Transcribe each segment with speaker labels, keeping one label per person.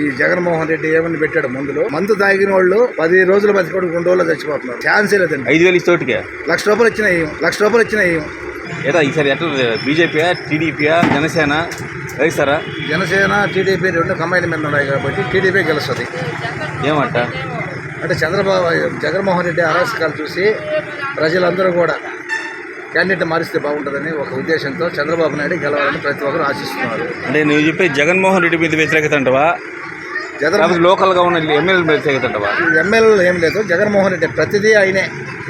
Speaker 1: ఈ జగన్మోహన్ రెడ్డి ఏమని పెట్టాడు మందులు? మందు తాగిన వాళ్ళు పది రోజులు బతికోడు రెండు రోజులు చచ్చిపోతున్నారు. ఛాన్సే లేదండి.
Speaker 2: ఐదు వేలు ఇస్తోటికే
Speaker 1: లక్ష రూపాయలు ఇచ్చిన ఇయ్యం. లక్ష రూపాయలు ఇచ్చిన ఇయ్యం.
Speaker 2: ఏదా ఈసారి ఎట్లా? బీజేపీయా టీడీపీయా జనసేన? వైఎస్ఆరా
Speaker 1: జనసేన టీడీపీ రెండు కంబైన్ మీద ఉన్నాయి కాబట్టి టీడీపీ గెలుస్తుంది.
Speaker 2: ఏమంట?
Speaker 1: అంటే చంద్రబాబు జగన్మోహన్ రెడ్డి అరాచకాలు చూసి ప్రజలందరూ కూడా క్యాండిడేట్ మారిస్తే బాగుంటుందని ఒక ఉద్దేశంతో చంద్రబాబు నాయుడు గెలవాలని ప్రతి ఒక్కరు ఆశిస్తున్నారు.
Speaker 2: అంటే నువ్వు చెప్పే జగన్మోహన్ రెడ్డి మీద వ్యతిరేకత అంటవా?
Speaker 1: జగన్
Speaker 2: లోకల్గా ఉన్న ఎమ్మెల్యే అంటవా
Speaker 1: ఎమ్మెల్యేలు ఏం లేదు. జగన్మోహన్ రెడ్డి ప్రతిదీ ఆయనే.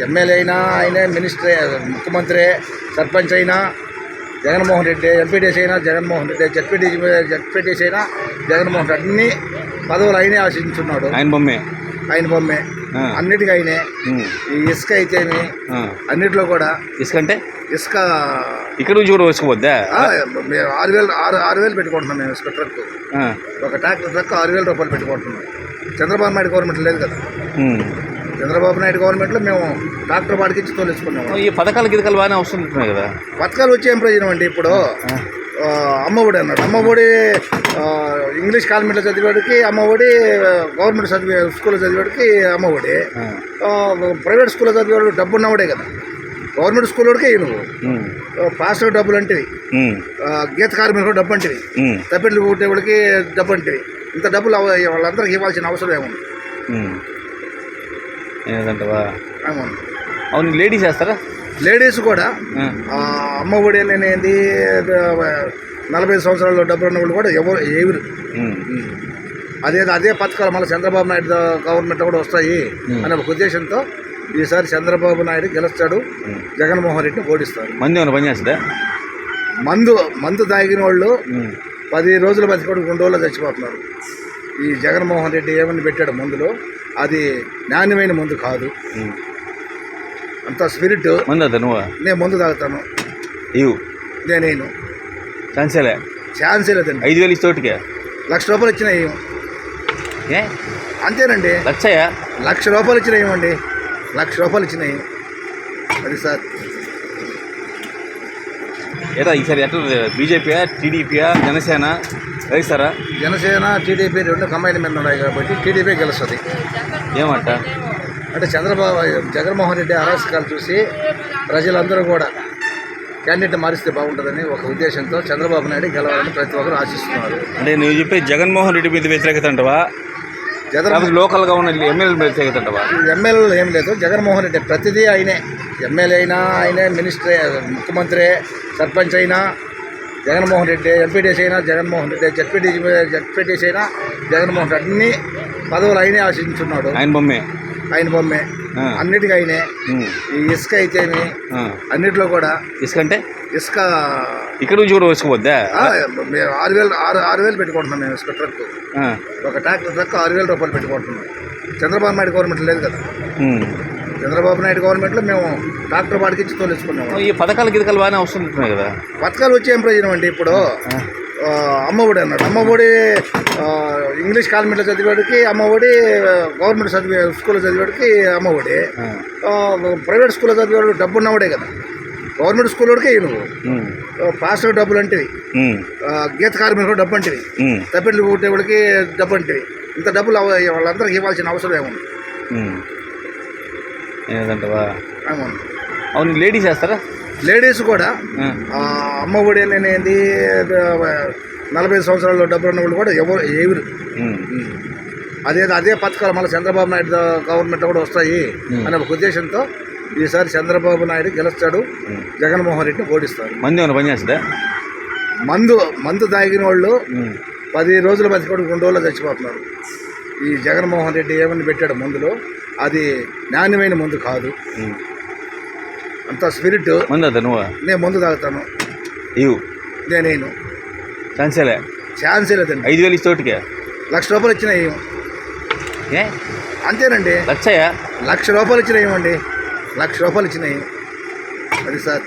Speaker 1: ఎమ్మెల్యే అయినా ఆయనే మినిస్టర్ ముఖ్యమంత్రి సర్పంచ్ అయినా జగన్మోహన్ రెడ్డి ఎంపీటీసీ అయినా జగన్మోహన్ రెడ్డి జడ్పీటీసీ జడ్పీటీసీ అయినా జగన్మోహన్ రెడ్డి అన్ని పదవులు ఆయనే ఆశించున్నాడు.
Speaker 2: ఆయన బొమ్మే.
Speaker 1: ఆయన బొమ్మే. అన్నిటికీ
Speaker 2: ఉమ్.
Speaker 1: ఈ ఇసుక అయితేమి
Speaker 2: ఆ.
Speaker 1: అన్నిట్లో కూడా
Speaker 2: ఇసుకంటే
Speaker 1: ఇసుక
Speaker 2: ఇక్కడ నుంచి కూడా వేసుకోవద్దా
Speaker 1: మేము ఆరు వేలు ఆరు ఆరు వేలు పెట్టుకుంటున్నాం మేము ఇసుక ట్రక్. ఒక ట్రాక్టర్ ట్రక్ ఆరు వేల రూపాయలు పెట్టుకుంటున్నాం. చంద్రబాబు నాయుడు గవర్నమెంట్ లేదు కదా. చంద్రబాబు నాయుడు గవర్నమెంట్లో మేము ట్రాక్టర్ వాడికి ఇచ్చి తోలేసుకున్నాము
Speaker 2: ఈ పథకాలు గితకాలు బాగానే వస్తుంటున్నాయి కదా.
Speaker 1: పథకాలు వచ్చి ఏం ప్రయోజనం అండి ఇప్పుడు? అమ్మఒడి అన్నాడు. అమ్మఒడి ఇంగ్లీష్ కాన్వెంట్లో చదివాడికి అమ్మఒడి గవర్నమెంట్ చదివే స్కూల్లో చదివాడికి అమ్మఒడి. ప్రైవేట్ స్కూల్లో చదివాడు డబ్బు ఉన్నవాడే కదా. గవర్నమెంట్ స్కూల్ వాడికే నువ్వు. పాస్టర్ డబ్బులు అంటివి గీత కార్మికులు డబ్బు అంటివి
Speaker 2: ఉమ్.
Speaker 1: తప్పెట్లు కొట్టేవాడికి డబ్బు అంటివి ఇంత డబ్బులు వాళ్ళందరికీ ఇవ్వాల్సిన అవసరం ఏముంది.
Speaker 2: ఏదంటవా? అవును లేడీస్ వేస్తారా?
Speaker 1: లేడీస్ కూడా అమ్మ ఒడి అనేది నలభై సంవత్సరాల డబ్బులు ఉన్న వాళ్ళు కూడా ఎవరు ఎవరు
Speaker 2: ఉమ్.
Speaker 1: అదే అదే పథకాలు మళ్ళీ చంద్రబాబు నాయుడు గవర్నమెంట్ కూడా వస్తాయి. అనే ఒక ఉద్దేశంతో ఈసారి చంద్రబాబు నాయుడు గెలుస్తాడు. జగన్మోహన్ రెడ్డిని ఓడిస్తాడు
Speaker 2: మంది ఏమైనా పని చేస్తుందా?
Speaker 1: మందు మందు తాగిన వాళ్ళు. పది రోజులు బతికోడు రెండు రోజులు చచ్చిపోతున్నారు. ఈ జగన్మోహన్ రెడ్డి ఏమని పెట్టాడు మందులో? అది నాణ్యమైన మందు కాదు. అంత స్పిరిట్.
Speaker 2: మంది
Speaker 1: నేను మందు తాగుతాను.
Speaker 2: ఇవ్వు. ఛాన్సేలే
Speaker 1: ఛాన్సే లేదండి
Speaker 2: ఐదు వేలు ఇస్తోటికే
Speaker 1: లక్ష రూపాయలు ఇచ్చిన ఇయ్యం.
Speaker 2: ఏ?
Speaker 1: అంతేనండి.
Speaker 2: లక్షయా
Speaker 1: లక్ష రూపాయలు ఇచ్చిన ఇవ్వండి లక్ష రూపాయలు ఇచ్చినాయి. అది సార్.
Speaker 2: ఏదా ఈసారి ఎట్లా బీజేపీయా టీడీపీయా జనసేన? వైఎస్ఆరా
Speaker 1: జనసేన టీడీపీ రెండు కంబైన్ మీద ఉన్నాయి కాబట్టి టీడీపీ గెలుస్తుంది.
Speaker 2: ఏమంట?
Speaker 1: అంటే చంద్రబాబు జగన్మోహన్ రెడ్డి అరాచకాలు చూసి ప్రజలందరూ కూడా క్యాండిడేట్ మారిస్తే బాగుంటుందని ఒక ఉద్దేశంతో చంద్రబాబు నాయుడు గెలవాలని ప్రతి ఒక్కరు ఆశిస్తున్నారు.
Speaker 2: అంటే నువ్వు చెప్పే జగన్మోహన్ రెడ్డి మీద వ్యతిరేకత అంటవా
Speaker 1: జగన్
Speaker 2: లోకల్గా ఉన్న ఎమ్మెల్యే వ్యతిరేకత అంటవా
Speaker 1: ఎమ్మెల్యేలు ఏం లేదు. జగన్మోహన్ రెడ్డి ప్రతిదీ ఆయనే. ఎమ్మెల్యే అయినా ఆయనే మినిస్టర్ ముఖ్యమంత్రి సర్పంచ్ అయినా జగన్మోహన్ రెడ్డి ఎంపీటీసీ అయినా జగన్మోహన్ రెడ్డి జడ్పీటీసీ జడ్పీటీసీ అయినా జగన్మోహన్ రెడ్డి అన్ని పదవులు ఆయనే ఆశించున్నాడు.
Speaker 2: ఆయన బొమ్మే.
Speaker 1: ఆయన బొమ్మే.
Speaker 2: ఆ.
Speaker 1: అన్నిటికీ ఆయనే
Speaker 2: ఉమ్.
Speaker 1: ఈ ఇసుక అయితేమి
Speaker 2: ఆ.
Speaker 1: అన్నిట్లో కూడా
Speaker 2: ఇసుకంటే
Speaker 1: ఇసుక
Speaker 2: ఇక్కడ నుంచి కూడా వేసుకోవద్దా
Speaker 1: ఆరు వేలు ఆరు ఆరు వేలు పెట్టుకుంటున్నాం మేము ఇసుక ట్రక్. ఒక ట్రాక్టర్ ట్రక్ ఆరు వేల రూపాయలు పెట్టుకుంటున్నాం. చంద్రబాబు నాయుడు గవర్నమెంట్ లేదు కదా. చంద్రబాబు నాయుడు గవర్నమెంట్లో మేము ట్రాక్టర్ వాడికి ఇచ్చి తోలేసుకున్నాము
Speaker 2: ఈ పథకాలు గితకాలు బాగానే వస్తుంటున్నాయి కదా.
Speaker 1: పథకాలు వచ్చి ఏం ప్రయోజనం అండి ఇప్పుడు? అమ్మఒడి అన్నాడు. అమ్మఒడి ఇంగ్లీష్ కాన్వెంట్లో చదివాడికి అమ్మఒడి గవర్నమెంట్ చదివే స్కూల్లో చదివాడికి అమ్మఒడి ప్రైవేట్ స్కూల్లో చదివాడు డబ్బు ఉన్నవాడే కదా. గవర్నమెంట్ స్కూల్ వాడికే నువ్వు. పాస్టర్ డబ్బులు అంటివి. గీత కార్మికులు డబ్బు అంటివి.
Speaker 2: ఉమ్.
Speaker 1: తప్పెట్లు కొట్టేవాడికి డబ్బు అంటివి. ఇంత డబ్బులు వాళ్ళందరికీ ఇవ్వాల్సిన అవసరం ఏముంది.
Speaker 2: ఏదంటవా?
Speaker 1: ఏముంది?
Speaker 2: అవును లేడీస్ వేస్తారా?
Speaker 1: లేడీస్ కూడా అమ్మ ఒడి అనేది నలభై సంవత్సరాల డబ్బులు ఉన్న వాళ్ళు కూడా ఎవరు ఎవరు
Speaker 2: ఉమ్.
Speaker 1: అదే అదే పథకాలు మళ్ళీ చంద్రబాబు నాయుడు గవర్నమెంట్ కూడా వస్తాయి. అనే ఒక ఉద్దేశంతో ఈసారి చంద్రబాబు నాయుడు గెలుస్తాడు. జగన్మోహన్ రెడ్డిని ఓడిస్తాడు
Speaker 2: మంది ఏమైనా పని చేస్తుందా
Speaker 1: మందు మందు తాగిన వాళ్ళు. పది రోజులు బతికోడు రెండు రోజులు చచ్చిపోతున్నారు ఈ జగన్మోహన్ రెడ్డి ఏమని పెట్టాడు మందులో అది నాణ్యమైన మందు కాదు. అంత స్పిరిట్.
Speaker 2: మంది
Speaker 1: నేను మందు తాగుతాను.
Speaker 2: ఇవ్వు.
Speaker 1: నేనేను
Speaker 2: ఛాన్సేలే
Speaker 1: ఛాన్సే లేదండి.
Speaker 2: ఐదు వేలు ఇస్తోటికే
Speaker 1: లక్ష రూపాయలు ఇచ్చిన.
Speaker 2: ఏ?
Speaker 1: అంతేనండి.
Speaker 2: లక్షయా
Speaker 1: లక్ష రూపాయలు ఇచ్చిన ఇవ్వండి. లక్ష రూపాయలు ఇచ్చినాయి అది సార్.